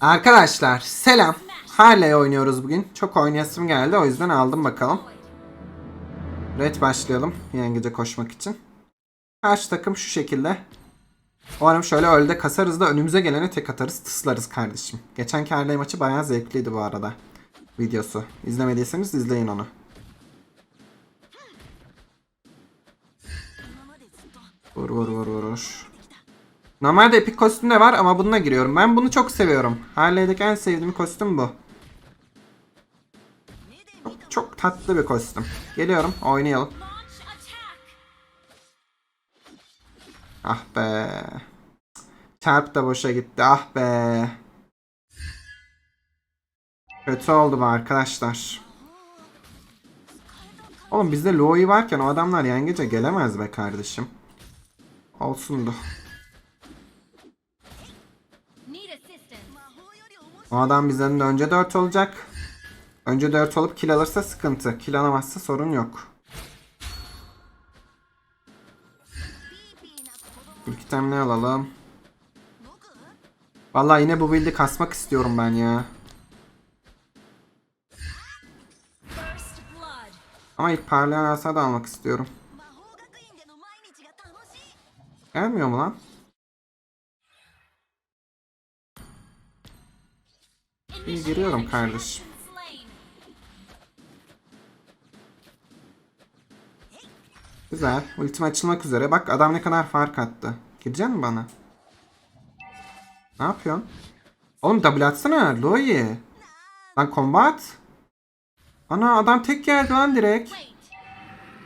Arkadaşlar selam. Harley oynuyoruz bugün. Çok oynayasım geldi o yüzden aldım bakalım. Red başlayalım yengece koşmak için. Karşı takım şu şekilde. Umarım şöyle ölde kasarız da önümüze gelene tek atarız tıslarız kardeşim. Geçen Harley maçı bayağı zevkliydi bu arada. Videosu. İzlemediyseniz izleyin onu. Vur vur vur vur vur. Normalde epik kostüm de var ama bununla giriyorum. Ben bunu çok seviyorum. Harley'deki en sevdiğim kostüm bu. Çok, çok tatlı bir kostüm. Geliyorum oynayalım. Ah be. Çarp da boşa gitti. Ah be. Kötü oldu bu arkadaşlar. Oğlum bizde Loi varken o adamlar yengece gelemez be kardeşim. Olsundu. O adam bizden önce 4 olacak. Önce 4 olup kill alırsa sıkıntı. Kill alamazsa sorun yok. Dur item alalım? Valla yine bu build'i kasmak istiyorum ben ya. Ama ilk parlayan asa da almak istiyorum. Gelmiyor mu lan? İyi giriyorum kardeşim. Güzel. Ultim açılmak üzere. Bak adam ne kadar fark attı. Girecek mi bana? Ne yapıyorsun? Oğlum double atsana. Loi. Lan combat. Ana adam tek geldi lan direkt.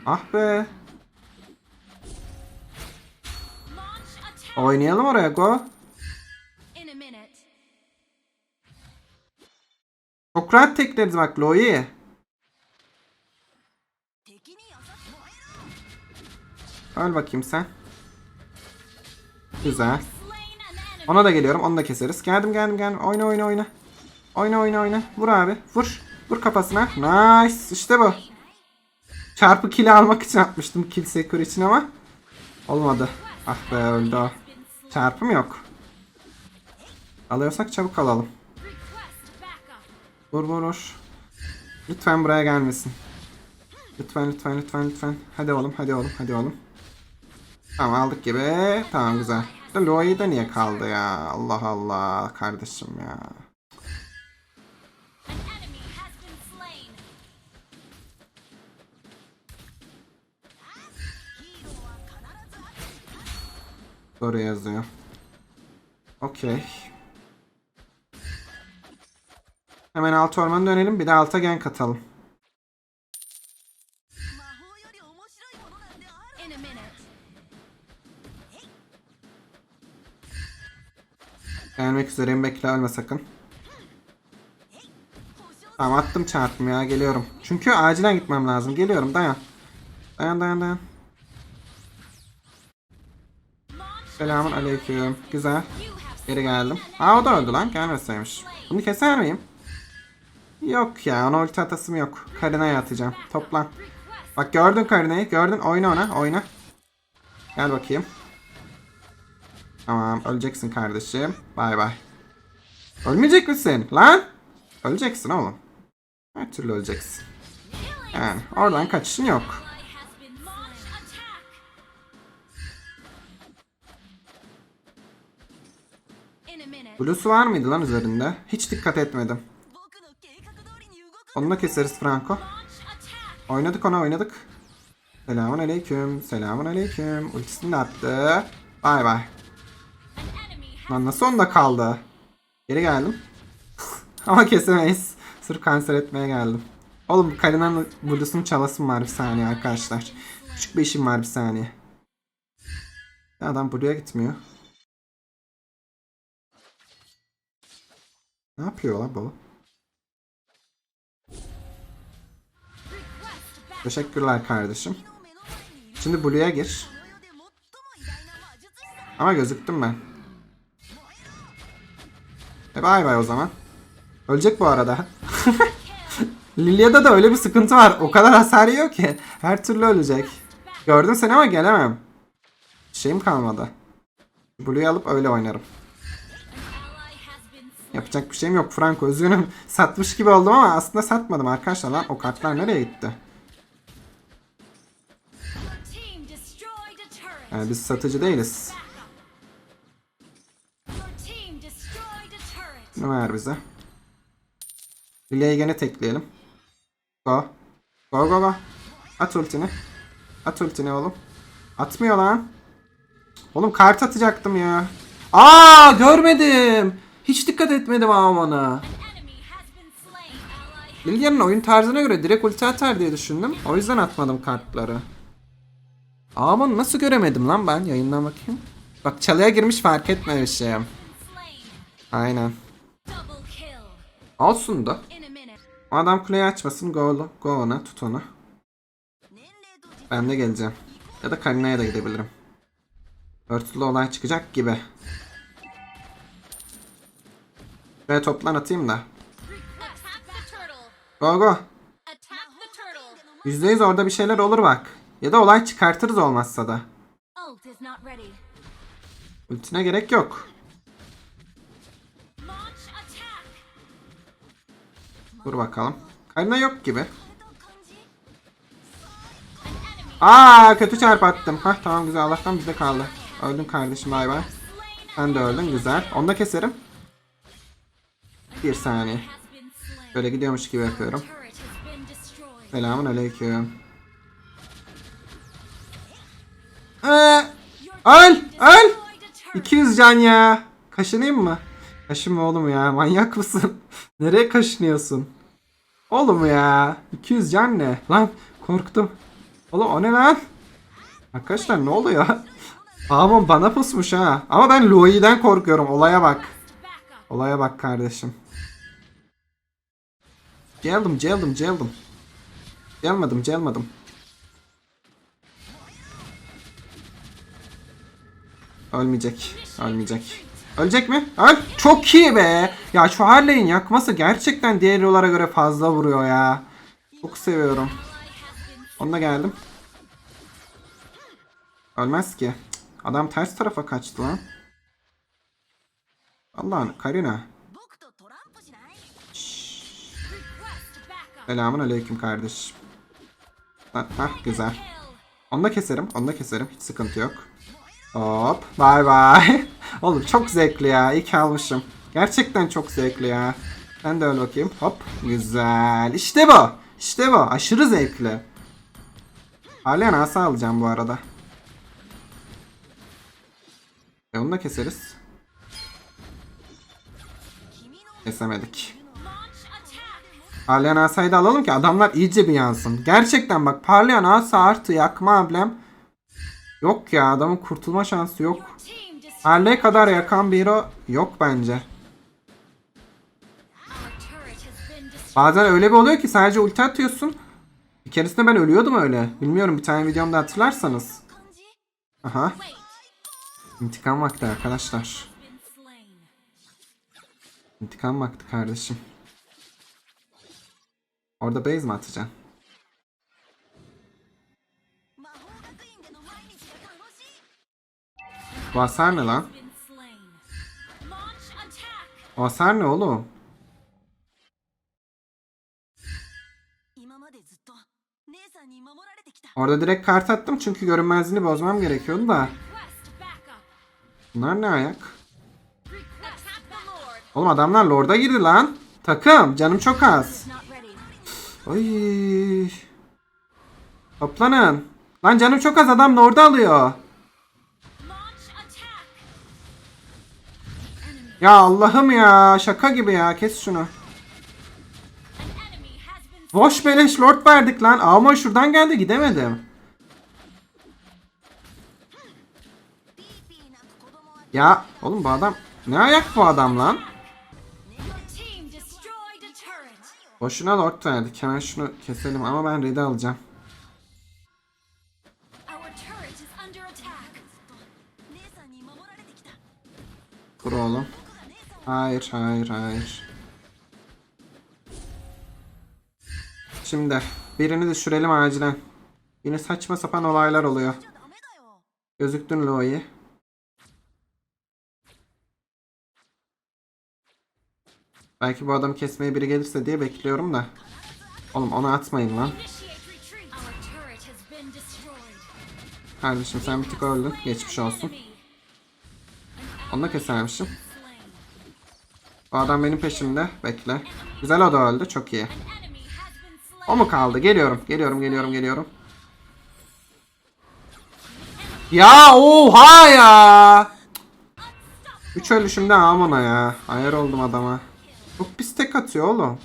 Ah be. Oynayalım oraya go. Okrat tekleriz bak Lo'yu. Öl bakayım sen. Güzel. Ona da geliyorum. Onu da keseriz. Geldim geldim geldim. Oyna oyna oyna. Oyna oyna oyna. Vur abi. Vur. Vur kafasına. Nice. İşte bu. Çarpı kili almak için atmıştım. Kill sekur için ama. Olmadı. Ah be öldü o. Çarpım yok. Alıyorsak çabuk alalım. Vur vur vur. Lütfen buraya gelmesin. Lütfen lütfen lütfen lütfen. Hadi oğlum hadi oğlum hadi oğlum. Tamam aldık gibi. Tamam güzel. Da Loa'yı da niye kaldı ya? Allah Allah kardeşim ya. An enemy has Hemen alt ormanı dönelim. Bir de alta gen katalım. Gelmek üzereyim. Bekle ölme sakın. Tamam attım çarpım ya. Geliyorum. Çünkü acilen gitmem lazım. Geliyorum. Dayan. Dayan dayan dayan. Selamun aleyküm. Güzel. Geri geldim. Aa o da öldü lan. Gelmeseymiş. Bunu keser miyim? Yok ya. Ona ulti atasım yok. Karina'ya atacağım. Toplan. Bak gördün Karina'yı. Gördün. Oyna ona. Oyna. Gel bakayım. Tamam. Öleceksin kardeşim. Bay bay. Ölmeyecek misin? Lan. Öleceksin oğlum. Her türlü öleceksin. Yani oradan kaçışın yok. Blue'su var mıydı lan üzerinde? Hiç dikkat etmedim. Onunla keseriz Franco. Oynadık ona oynadık. Selamun aleyküm. Selamun aleyküm. Ultisini attı. Bay bay. Lan nasıl onda kaldı? Geri geldim. Ama kesemeyiz. Sırf kanser etmeye geldim. Oğlum Karina'nın Blues'unu çalasım var bir saniye arkadaşlar. Küçük bir işim var bir saniye. Adam buraya gitmiyor. Ne yapıyor lan bu? Teşekkürler kardeşim. Şimdi Blue'ya gir. Ama gözüktüm ben. E bay bay o zaman. Ölecek bu arada. Lilia'da da öyle bir sıkıntı var. O kadar hasar yiyor ki. Her türlü ölecek. Gördüm seni ama gelemem. Şeyim kalmadı. Blue'yu alıp öyle oynarım. Yapacak bir şeyim yok Franco. Üzgünüm. Satmış gibi oldum ama aslında satmadım arkadaşlar. Lan o kartlar nereye gitti? Yani biz satıcı değiliz. Bunu ver bize. Bileği gene tekleyelim. Go. Go go go. At ultini. At ultini oğlum. Atmıyor lan. Oğlum kart atacaktım ya. Aa görmedim. Hiç dikkat etmedim amana. Lilian'ın oyun tarzına göre direkt ulti atar diye düşündüm. O yüzden atmadım kartları. Aman nasıl göremedim lan ben yayından bakayım. Bak çalıya girmiş fark etmemişim. Aynen. Olsun da. Adam kuleyi açmasın. Go, go ona tut onu. Ben de geleceğim. Ya da Kalina'ya da gidebilirim. Örtülü olay çıkacak gibi. Şöyle toplan atayım da. Go go. %100 orada bir şeyler olur bak. Ya da olay çıkartırız olmazsa da. Ultine gerek yok. Dur bakalım. Karina yok gibi. Aa kötü çarp attım. Hah tamam güzel Allah'tan bize kaldı. Öldüm kardeşim bay bay. Sen de öldün güzel. Onu da keserim. Bir saniye. Böyle gidiyormuş gibi yapıyorum. Selamun aleyküm. Ee, öl! Öl! Destroyed a turret. 200 can ya. Kaşınayım mı? Kaşınma oğlum ya. Manyak mısın? Nereye kaşınıyorsun? Oğlum ya. 200 can ne? Lan korktum. Oğlum o ne lan? Arkadaşlar ne oluyor? Amon bana pusmuş ha. Ama ben Louis'den korkuyorum. Olaya bak. Olaya bak kardeşim. Geldim, geldim, geldim. Gelmedim, gelmedim. Ölmeyecek. Ölmeyecek. Ölecek mi? Öl. Çok iyi be. Ya şu Harley'in yakması gerçekten diğer yollara göre fazla vuruyor ya. Çok seviyorum. Onunla geldim. Ölmez ki. Adam ters tarafa kaçtı lan. Allah'ın Karina. Selamun aleyküm kardeşim. Hah güzel. Onu da keserim. Onu da keserim. Hiç sıkıntı yok. Hop, bay bay. Oğlum çok zevkli ya. İyi ki almışım. Gerçekten çok zevkli ya. Sen de öl bakayım. Hop, güzel. İşte bu. İşte bu. Aşırı zevkli. Halen asa alacağım bu arada. E onu da keseriz. Kesemedik. Parlayan asayı da alalım ki adamlar iyice bir yansın. Gerçekten bak parlayan asa artı yakma ablem. Yok ya adamın kurtulma şansı yok. Harley kadar yakan bir hero yok bence. Bazen öyle bir oluyor ki sadece ulti atıyorsun. Bir keresinde ben ölüyordum öyle. Bilmiyorum bir tane videomda hatırlarsanız. Aha. İntikam vakti arkadaşlar. İntikam vakti kardeşim. Orada base mi atacaksın? Hasar ne lan? Hasar ne oğlum? Orada direkt kart attım çünkü görünmezliğini bozmam gerekiyordu da. Bunlar ne ayak? Oğlum adamlar lorda girdi lan. Takım canım çok az. Ay. Toplanın. Lan canım çok az adam lorda alıyor. Ya Allah'ım ya şaka gibi ya kes şunu. Boş beleş lord verdik lan. Ama şuradan geldi gidemedim. Ya oğlum bu adam ne ayak bu adam lan? Boşuna lord verdik. Hemen şunu keselim ama ben red'i alacağım. Kur oğlum. Hayır hayır hayır. Şimdi birini düşürelim acilen. Yine saçma sapan olaylar oluyor. Gözüktün Loi'yi. Belki bu adamı kesmeye biri gelirse diye bekliyorum da. Oğlum onu atmayın lan. Kardeşim sen bir tık öldün. Geçmiş olsun. Onu da kesermişim. Bu adam benim peşimde. Bekle. Güzel o da öldü. Çok iyi. O mu kaldı? Geliyorum. Geliyorum geliyorum geliyorum. Ya oha ya. Üç ölüşümde amına ya. Ayar oldum adama. Çok pis tek atıyor oğlum.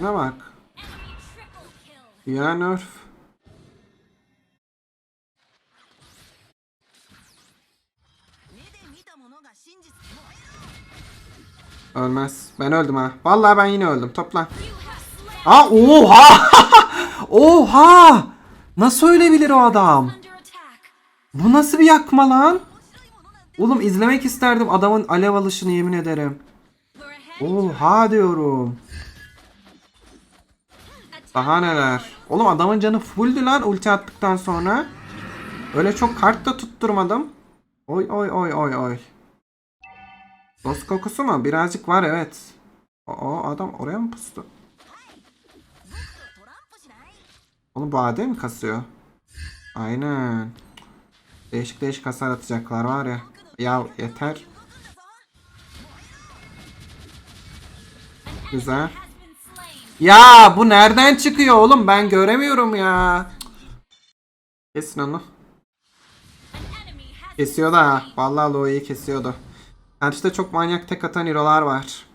Ne bak. Enemy triple Ölmez. Ben öldüm ha. Vallahi ben yine öldüm. Toplan. Aa oha. oha. Nasıl ölebilir o adam? Bu nasıl bir yakma lan? Oğlum izlemek isterdim adamın alev alışını yemin ederim. Oha diyorum. Daha neler. Oğlum adamın canı fulldü lan ulti attıktan sonra. Öyle çok kart da tutturmadım. Oy oy oy oy oy. Boz kokusu mu? Birazcık var evet. O adam oraya mı pustu? Onu bade mi kasıyor? Aynen. Değişik değişik hasar atacaklar var ya. Ya yeter. Güzel. Ya bu nereden çıkıyor oğlum? Ben göremiyorum ya. Kesin onu. Kesiyordu ha. Vallahi Loi'yi kesiyordu. Karşıda çok manyak tek atan hero'lar var.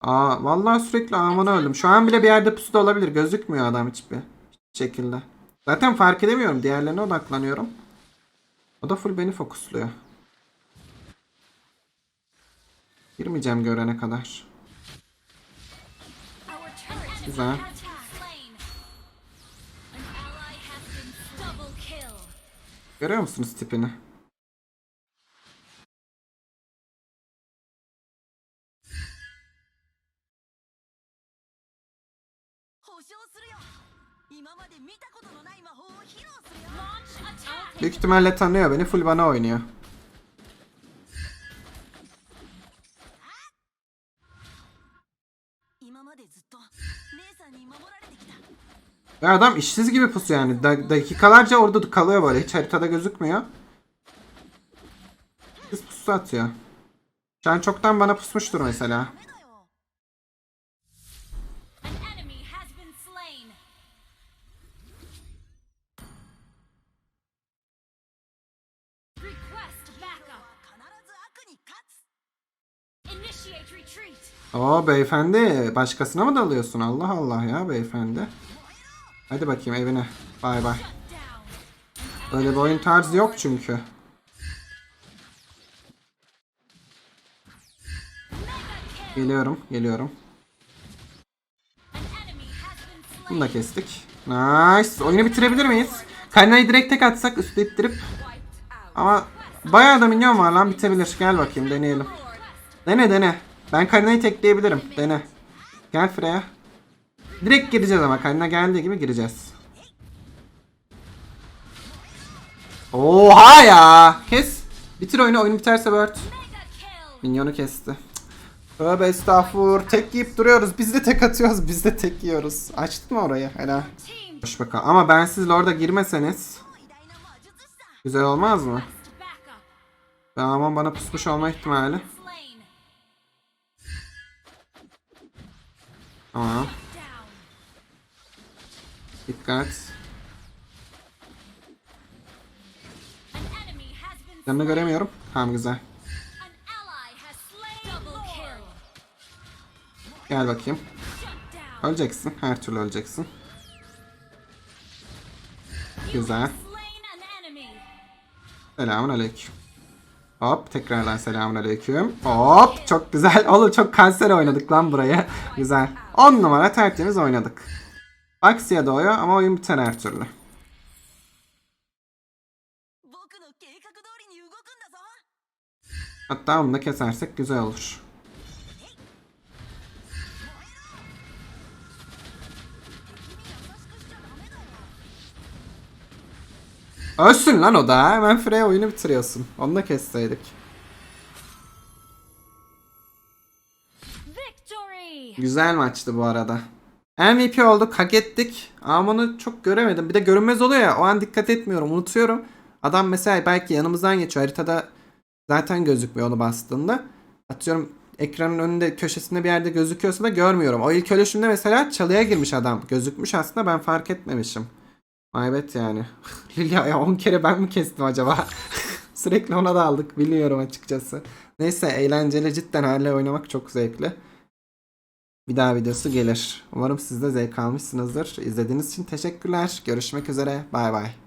Aa vallahi sürekli amına öldüm. Şu an bile bir yerde pusuda olabilir. Gözükmüyor adam hiçbir şekilde. Zaten fark edemiyorum. Diğerlerine odaklanıyorum. O da full beni fokusluyor. Girmeyeceğim görene kadar. Güzel. Görüyor musunuz tipini?! Büyük ihtimalle tanıyor beni full bana oynuyor. Ya adam işsiz gibi pusu yani. Da dakikalarca orada kalıyor böyle. Hiç haritada gözükmüyor. Biz pusu atıyor. Şu an çoktan bana pusmuştur mesela. Oo beyefendi. Başkasına mı dalıyorsun? Allah Allah ya beyefendi. Hadi bakayım evine. Bay bay. Öyle bir oyun tarzı yok çünkü. Geliyorum, geliyorum. Bunu da kestik. Nice. Oyunu bitirebilir miyiz? Kaynayı direkt tek atsak. Wiped out. Ama bayağı da minyon var lan bitebilir. Gel bakayım deneyelim. Dene dene. Ben Karina'yı tekleyebilirim. Dene. Gel Freya. Direkt gireceğiz ama Karina geldiği gibi gireceğiz. Oha ya. Kes. Bitir oyunu. Oyun biterse Bird. Minyonu kesti. Tövbe estağfur. Tek yiyip duruyoruz. Biz de tek atıyoruz. Biz de tek yiyoruz. Açtık mı orayı? Helal. Hoş bakalım. Ama ben siz Lord'a girmeseniz güzel olmaz mı? Daman bana pusmuş olma ihtimali. Tamam. Dikkat. Yanını göremiyorum. Tamam güzel. Gel bakayım. Öleceksin. Her türlü öleceksin. Güzel. Selamun aleyküm. Hop tekrardan selamun aleyküm. Hop çok güzel. Oğlum çok kanser oynadık lan buraya. güzel. 10 numara tertemiz oynadık. Aksiye doğuyor ama oyun biten her türlü. Hatta onu da kesersek güzel olur. Ölsün lan o da. Hemen Frey oyunu bitiriyorsun. Onu da kesseydik. Güzel maçtı bu arada. MVP olduk, hak ettik. Ama onu çok göremedim. Bir de görünmez oluyor ya, o an dikkat etmiyorum, unutuyorum. Adam mesela belki yanımızdan geçiyor. Haritada zaten gözükmüyor onu bastığında. Atıyorum ekranın önünde köşesinde bir yerde gözüküyorsa da görmüyorum. O ilk ölüşümde mesela çalıya girmiş adam. Gözükmüş aslında ben fark etmemişim. Evet yani. Lilya'ya 10 kere ben mi kestim acaba? Sürekli ona da aldık. Bilmiyorum açıkçası. Neyse eğlenceli cidden hala oynamak çok zevkli. Bir daha videosu gelir. Umarım siz de zevk almışsınızdır. İzlediğiniz için teşekkürler. Görüşmek üzere. Bay bay.